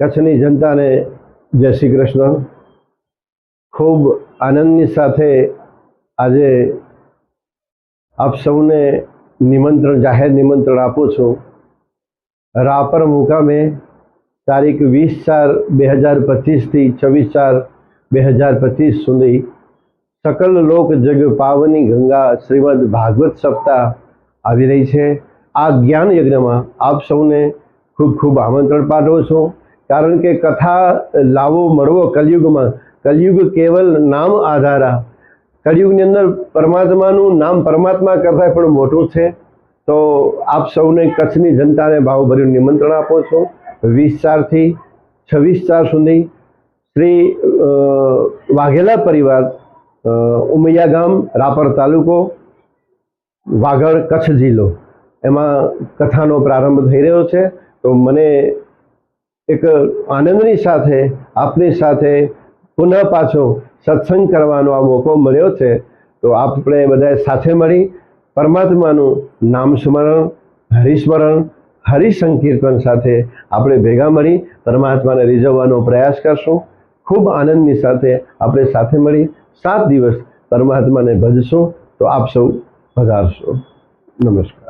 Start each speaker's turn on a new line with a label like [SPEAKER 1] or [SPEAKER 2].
[SPEAKER 1] કચ્છની જનતાને જય શ્રી કૃષ્ણ. ખૂબ આનંદની સાથે આજે આપ સૌને નિમંત્રણ, જાહેર નિમંત્રણ આપું છું. રાપર મુકામે તારીખ વીસ ચાર બે હજાર પચીસથી છવ્વીસ ચાર બે હજાર પચીસ સુધી સકલ લોક જગ પાવની ગંગા શ્રીમદ ભાગવત સપ્તાહ આવી રહી છે. આ જ્ઞાન યજ્ઞમાં આપ સૌને ખૂબ ખૂબ આમંત્રણ પાઠવું છું. કારણ કે કથા, લાવો, મળવો, કલયુગમાં. કલયુગ કેવલ નામ આધારા. કલયુગની અંદર પરમાત્માનું નામ પરમાત્મા કરતાં પણ મોટું છે. તો આપ સૌને કચ્છની જનતાને ભાવભર્યું નિમંત્રણ આપો છો. વીસ ચારથી છવ્વીસ ચાર સુધી શ્રી વાઘેલા પરિવાર ઉમૈયા ગામ, રાપર તાલુકો વાગડ કચ્છ જિલ્લો. એમાં કથાનો પ્રારંભ થઈ રહ્યો છે. તો મને એક આનંદની સાથે, આપની સાથે પુનઃ પાછો સત્સંગ કરવાનો આ મોકો મળ્યો છે. તો આપણે બધાએ સાથે મળી પરમાત્માનું નામ સ્મરણ, હરિસ્મરણ, હરિસંકીર્તન સાથે આપણે ભેગા મળી પરમાત્માને રીઝવવાનો પ્રયાસ કરશું. ખૂબ આનંદની સાથે આપણે સાથે મળી સાત દિવસ પરમાત્માને ભજશું. તો આપ સૌ પધારશો. નમસ્કાર.